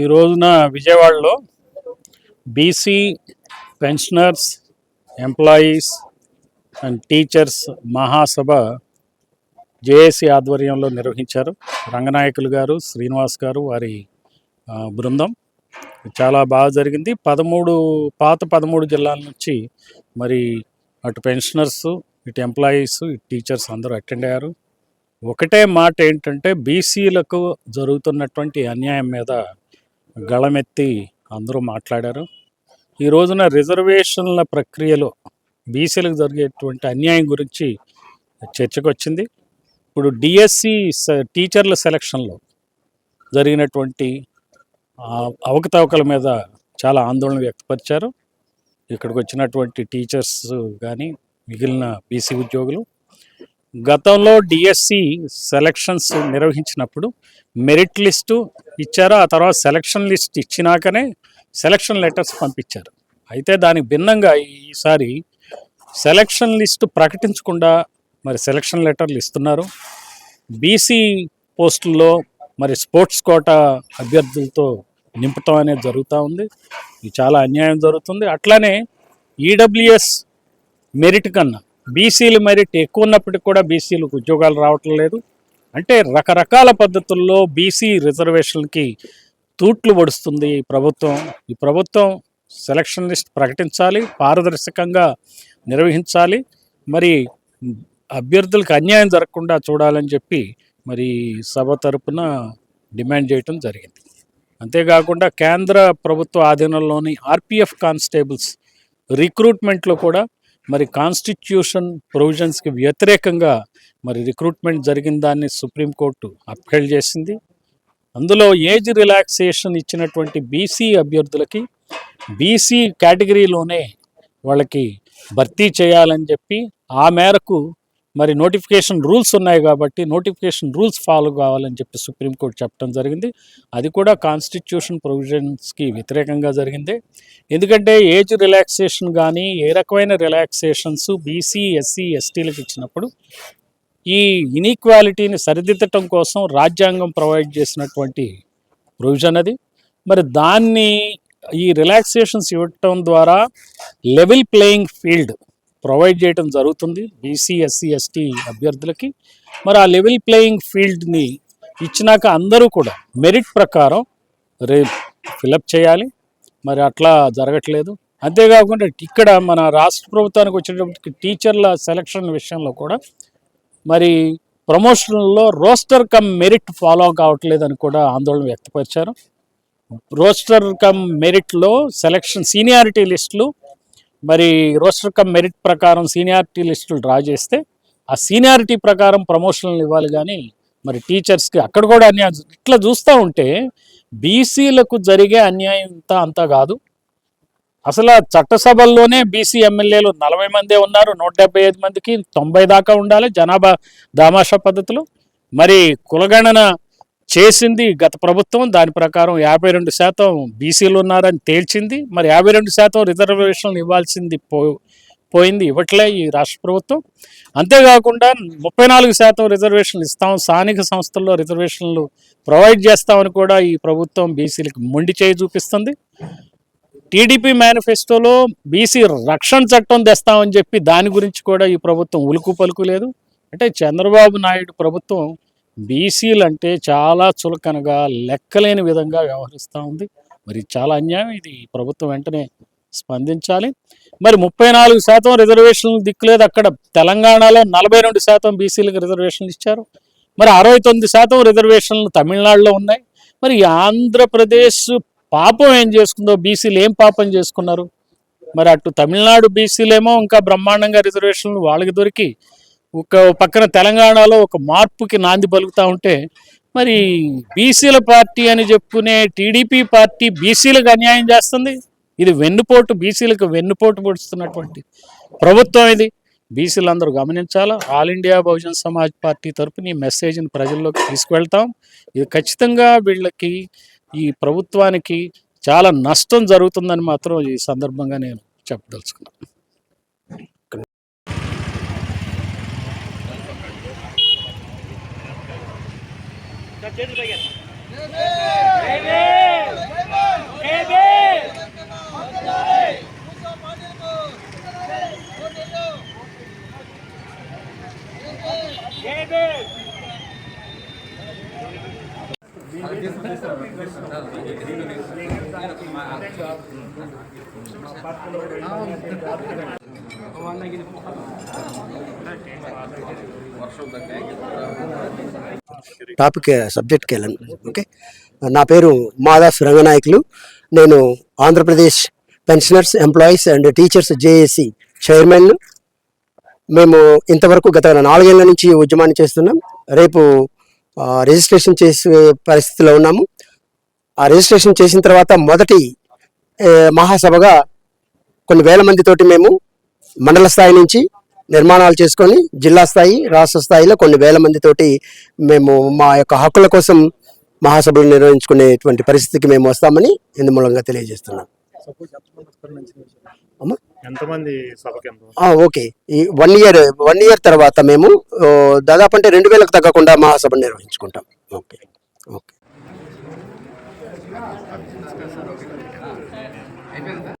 ఈ రోజున విజయవాడలో BC pensioners employees and teachers Mahasabha JAC ఆధ్వర్యంలో నిర్వహించారు. రంగనాయకులు గారు శ్రీనివాస్ గారు వారి బృందం. చాలా బాగా జరిగింది. పదమూడు పాత పదమూడు జిల్లాల నుంచి మరి అటు పెన్షనర్స్ ఇటు ఎంప్లాయీస్ ఇటు టీచర్స్ అందరూ అటెండ్ అయ్యారు. ఒకటే మాట ఏంటంటే బీసీలకు జరుగుతున్నటువంటి అన్యాయం మీద గళమెత్తి అందరూ మాట్లాడారు. ఈ రోజున రిజర్వేషన్ల ప్రక్రియలో బీసీలకు జరిగేటువంటి అన్యాయం గురించి చర్చకొచ్చింది. ఇప్పుడు డిఎస్సి టీచర్ల సెలక్షన్లో జరిగినటువంటి అవకతవకల మీద చాలా ఆందోళన వ్యక్తపరిచారు. ఇక్కడికి వచ్చినటువంటి టీచర్స్ కానీ మిగిలిన బీసీ ఉద్యోగులు గతంలో డిఎస్సి సెలక్షన్స్ నిర్వహించినప్పుడు మెరిట్ లిస్టు ఇచ్చారు ఆ తర్వాత సెలక్షన్ లిస్ట్ ఇచ్చినాకనే సెలక్షన్ లెటర్స్ పంపించారు. అయితే దానికి భిన్నంగా ఈసారి సెలక్షన్ లిస్టు ప్రకటించకుండా మరి సెలక్షన్ లెటర్లు ఇస్తున్నారు. బీసీ పోస్టుల్లో మరి స్పోర్ట్స్ కోట అభ్యర్థులతో నింపటం అనేది జరుగుతూ ఉంది. ఇది చాలా అన్యాయం జరుగుతుంది. అట్లానే ఈడబ్ల్యూఎస్ మెరిట్ కన్నా బీసీలు మెరిట్ ఎక్కువ ఉన్నప్పటికీ కూడా బీసీలకు ఉద్యోగాలు రావటం లేదు. అంటే రకరకాల పద్ధతుల్లో బీసీ రిజర్వేషన్కి తూట్లు పడుస్తుంది ఈ ప్రభుత్వం. ఈ ప్రభుత్వం సెలక్షన్ లిస్ట్ ప్రకటించాలి పారదర్శకంగా నిర్వహించాలి. మరి అభ్యర్థులకు అన్యాయం జరగకుండా చూడాలని చెప్పి మరి సభ తరపున డిమాండ్ చేయటం జరిగింది. అంతేకాకుండా కేంద్ర ప్రభుత్వ ఆధీనంలోని ఆర్పిఎఫ్ కానిస్టేబుల్స్ రిక్రూట్మెంట్లో కూడా మరి కాన్స్టిట్యూషన్ ప్రొవిజన్స్కి వ్యతిరేకంగా మరి రిక్రూట్మెంట్ జరిగిన దాన్ని సుప్రీంకోర్టు అప్హెల్డ్ చేసింది. అందులో ఏజ్ రిలాక్సేషన్ ఇచ్చినటువంటి బీసీ అభ్యర్థులకి బీసీ కేటగిరీలోనే వాళ్ళకి భర్తీ చేయాలని చెప్పి ఆ మేరకు మరి నోటిఫికేషన్ రూల్స్ ఉన్నాయి కాబట్టి నోటిఫికేషన్ రూల్స్ ఫాలో కావాలని చెప్పి సుప్రీంకోర్టు చెప్పడం జరిగింది. అది కూడా కాన్స్టిట్యూషన్ ప్రొవిజన్స్కి వ్యతిరేకంగా జరిగింది. ఎందుకంటే ఏజ్ రిలాక్సేషన్ కానీ ఏ రకమైన రిలాక్సేషన్స్ బీసీ ఎస్సీ ఎస్టీలకు ఇచ్చినప్పుడు ఈ ఇనీక్వాలిటీని సరిదిద్దటం కోసం రాజ్యాంగం ప్రొవైడ్ చేసినటువంటి ప్రొవిజన్ అది. మరి దాన్ని ఈ రిలాక్సేషన్స్ ఇవ్వటం ద్వారా లెవెల్ ప్లేయింగ్ ఫీల్డ్ ప్రొవైడ్ చేయడం జరుగుతుంది బీసీ ఎస్సీ ఎస్టీ అభ్యర్థులకి. మరి ఆ లెవెల్ ప్లేయింగ్ ఫీల్డ్ని ఇచ్చినాక అందరూ కూడా మెరిట్ ప్రకారం రే ఫిలప్ చేయాలి. మరి అట్లా జరగట్లేదు. అంతేకాకుండా ఇక్కడ మన రాష్ట్ర ప్రభుత్వానికి వచ్చేటప్పటికి టీచర్ల సెలక్షన్ విషయంలో కూడా మరి ప్రమోషన్లో రోస్టర్ కమ్ మెరిట్ ఫాలో కావట్లేదని కూడా ఆందోళన వ్యక్తపరిచారు. రోస్టర్ కమ్ మెరిట్లో సెలక్షన్ సీనియారిటీ లిస్టులు మరి రోస్టర్ కమ్ మెరిట్ ప్రకారం సీనియారిటీ లిస్టులు డ్రా చేస్తే ఆ సీనియారిటీ ప్రకారం ప్రమోషన్లు ఇవ్వాలి కానీ మరి టీచర్స్కి అక్కడ కూడా అన్యాయం ఇట్లా చూస్తూ ఉంటే బీసీలకు జరిగే అన్యాయం ఇంత అంతా కాదు. అసలు ఆ చట్టసభల్లోనే బీసీ ఎమ్మెల్యేలు నలభై మందే ఉన్నారు నూట డెబ్బై ఐదు మందికి తొంభై దాకా ఉండాలి జనాభా దామాషా పద్ధతిలో. మరి కులగణన చేసింది గత ప్రభుత్వం. దాని ప్రకారం యాభై రెండు శాతం బీసీలు ఉన్నారని తేల్చింది. మరి యాభై రెండు శాతం రిజర్వేషన్లు ఇవ్వాల్సింది పో పోయింది ఇవ్వట్లే ఈ రాష్ట్ర ప్రభుత్వం. అంతేకాకుండా ముప్పై నాలుగు శాతం రిజర్వేషన్లు ఇస్తాం. స్థానిక సంస్థల్లో రిజర్వేషన్లు ప్రొవైడ్ చేస్తామని కూడా ఈ ప్రభుత్వం బీసీలకు మొండి చేయి చూపిస్తుంది. టీడీపీ మేనిఫెస్టోలో బీసీ రక్షణ చట్టం తెస్తామని చెప్పి దాని గురించి కూడా ఈ ప్రభుత్వం ఉలుకు పలుకు లేదు. అంటే చంద్రబాబు నాయుడు ప్రభుత్వం బీసీలు అంటే చాలా చులకనగా లెక్కలేని విధంగా వ్యవహరిస్తూ ఉంది. మరి చాలా అన్యాయం ఇది. ప్రభుత్వం వెంటనే స్పందించాలి. మరి ముప్పై నాలుగు శాతం రిజర్వేషన్లు దిక్కులేదు అక్కడ. తెలంగాణలో నలభై రెండు శాతం బీసీలకు రిజర్వేషన్లు ఇచ్చారు. మరి అరవై తొమ్మిది శాతం రిజర్వేషన్లు తమిళనాడులో ఉన్నాయి. మరి ఆంధ్రప్రదేశ్ పాపం ఏం చేసుకుందో? బీసీలు ఏం పాపం చేసుకున్నారు? మరి అటు తమిళనాడు బీసీలేమో ఇంకా బ్రహ్మాండంగా రిజర్వేషన్లు వాళ్ళకి దొరికి ఒక పక్కన తెలంగాణలో ఒక మార్పుకి నాంది పలుకుతూ ఉంటే మరి బీసీల పార్టీ అని చెప్పుకునే టీడీపీ పార్టీ బీసీలకు అన్యాయం చేస్తుంది? ఇది వెన్నుపోటు బీసీలకు వెన్నుపోటు పొడుస్తున్నటువంటి ప్రభుత్వం ఇది. బీసీలందరూ గమనించాలా? All India Bahujan Samaj party తరఫున ఈ మెసేజ్ని ప్రజల్లోకి తీసుకువెళ్తాం. ఇది ఖచ్చితంగా వీళ్ళకి ఈ ప్రభుత్వానికి చాలా నష్టం జరుగుతుందని మాత్రం ఈ సందర్భంగా నేను చెప్పదలుచుకున్నాను. చేతులు పైగా వర్షం తగ్గాక టాపిక్ సబ్జెక్ట్కి వెళ్ళండి ఓకే? నా పేరు మాదాస్ రంగనాయకులు నేను Andhra Pradesh pensioners employees and teachers JAC chairman మేము ఇంతవరకు గత నాలుగేళ్ళ నుంచి ఉద్యమాన్ని చేస్తున్నాం. రేపు రిజిస్ట్రేషన్ చేసే పరిస్థితిలో ఉన్నాము. ఆ రిజిస్ట్రేషన్ చేసిన తర్వాత మొదటి మహాసభగా కొన్ని వేల మందితోటి మేము మండల స్థాయి నుంచి నిర్మాణాలు చేసుకొని జిల్లా స్థాయి రాష్ట్ర స్థాయిలో కొన్ని వేల మందితోటి మేము మా యొక్క హక్కుల కోసం మహాసభలు నిర్వహించుకునేటువంటి పరిస్థితికి మేము వస్తామని ఇందు మూలంగా తెలియజేస్తున్నాం ఓకే. ఈ వన్ ఇయర్ వన్ ఇయర్ తర్వాత మేము దాదాపు అంటే రెండు వేలకు తగ్గకుండా మహాసభ నిర్వహించుకుంటాం. ఓకే. ఓకే.